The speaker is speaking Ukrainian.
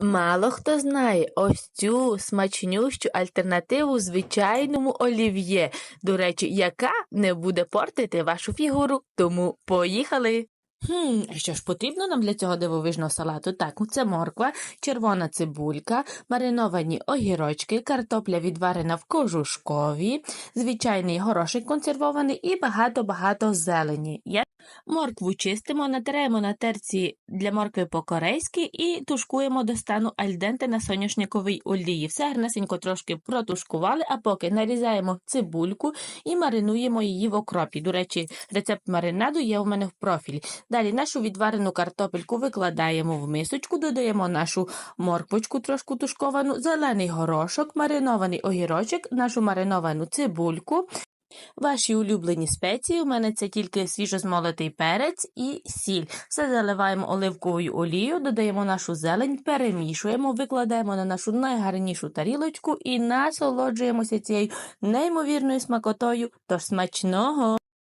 Мало хто знає ось цю смачнющу альтернативу звичайному олів'є, до речі, яка не буде портити вашу фігуру. Тому поїхали! Хм, що ж потрібно нам для цього дивовижного салату? Так, це морква, червона цибулька, мариновані огірочки, картопля відварена в кожушкові, звичайний горошик консервований і багато-багато зелені. Моркву чистимо, натираємо на терці для моркви по-корейськи і тушкуємо до стану альденте на соняшниковій олії. Все гарнесенько трошки протушкували, а поки нарізаємо цибульку і маринуємо її в окропі. До речі, рецепт маринаду є у мене в профілі. Далі нашу відварену картопельку викладаємо в мисочку, додаємо нашу морквочку трошку тушковану, зелений горошок, маринований огірочок, нашу мариновану цибульку. Ваші улюблені спеції, у мене це тільки свіжозмолотий перець і сіль. Все заливаємо оливковою олією, додаємо нашу зелень, перемішуємо, викладаємо на нашу найгарнішу тарілочку і насолоджуємося цією неймовірною смакотою. Тож смачного!